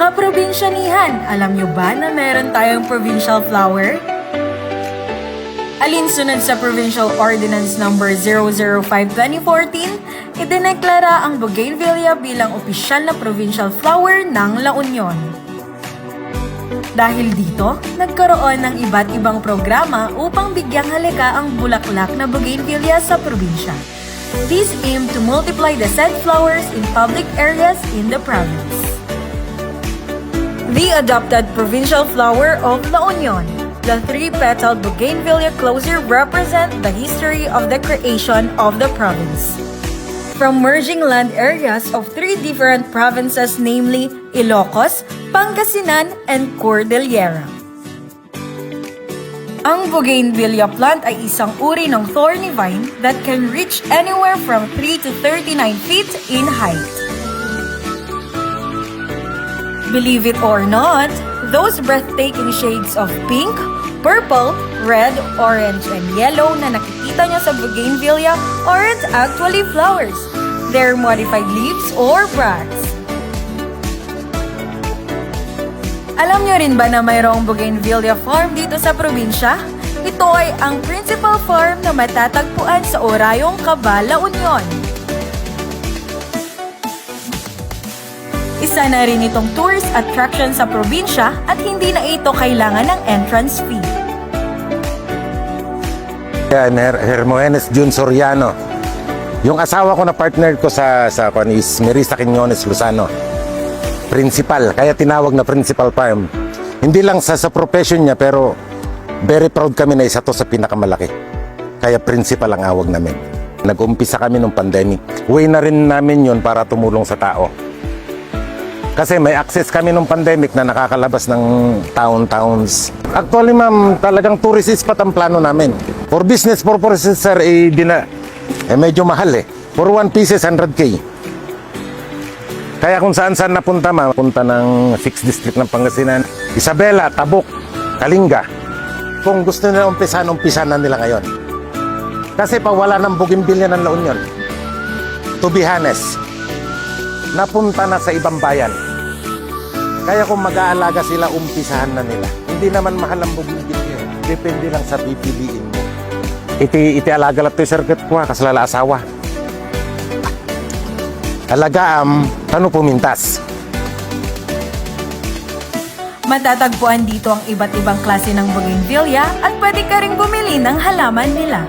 Kaprobinsyanihan, alam nyo ba na meron tayong provincial flower? Alinsunod sa Provincial Ordinance No. 005-2014, idineklara ang Bougainvillea bilang opisyal na provincial flower ng La Union. Dahil dito, nagkaroon ng iba't ibang programa upang bigyang halika ang bulaklak na Bougainvillea sa probinsya. These aim to multiply the said flowers in public areas in the province. The adopted provincial flower of La Union, the three-petaled Bougainvillea closer represent the history of the creation of the province. From merging land areas of three different provinces namely Ilocos, Pangasinan, and Cordillera. Ang Bougainvillea plant ay isang uri ng thorny vine that can reach anywhere from 3 to 39 feet in height. Believe it or not, those breathtaking shades of pink, purple, red, orange, and yellow na nakikita nyo sa Bougainvillea aren't actually flowers. They're modified leaves or bracts. Alam nyo rin ba na mayroong Bougainvillea farm dito sa probinsya? Ito ay ang principal farm na matatagpuan sa Orayong Cabala Union. Isa na rin itong tourist attraction sa probinsya at hindi na ito kailangan ng entrance fee. Yan, Her- Hermogenes Jun Soriano. Yung asawa ko na partner ko sa sa kwan is Marisa Quiñones Luzano. Principal, kaya tinawag na principal farm. Hindi lang sa sa profession niya pero very proud kami na isa to sa pinakamalaki. Kaya principal ang awag namin. Nag-umpisa kami nung pandemic. Way na rin namin yon para tumulong sa tao. Kasi may access kami nung pandemic na nakakalabas ng town-towns. Actually, ma'am, talagang tourist spot ang plano namin. For business purposes, sir, eh, dina, eh medyo mahal eh. For one pieces, 100k. Kaya kung saan-saan napunta, ma'am, punta ng 6th District ng Pangasinan, Isabela, Tabuk, Kalinga. Kung gusto nila umpisan, umpisan na nila ngayon. Kasi pa wala ng bugimbilya ng La Union. To be honest, napunta na sa ibang bayan. Kaya kung mag-aalaga sila, umpisahan na nila. Hindi naman mahal ang bugimbilya. Depende lang sa pipiliin mo. Iti, iti alaga lang to yung circuit ko, ha, kaslala asawa. Alagaam, ano pumintas? Matatagpuan dito ang iba't ibang klase ng bougainvillea at pwede ka ring bumili ng halaman nila.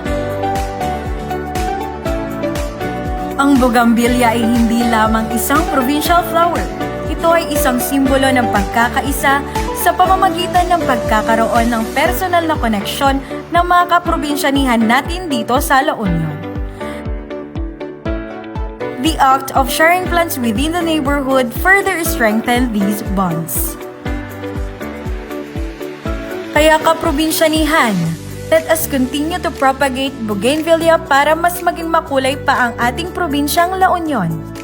Ang bougainvillea ay hindi lamang isang provincial flower. Ito ay isang simbolo ng pagkakaisa sa pamamagitan ng pagkakaroon ng personal na koneksyon ng mga kaprobinsyanihan natin dito sa La Union. The act of sharing plants within the neighborhood further strengthen these bonds. Kaya kaprobinsyanihan, let us continue to propagate Bougainvillea para mas maging makulay pa ang ating probinsyang La Union.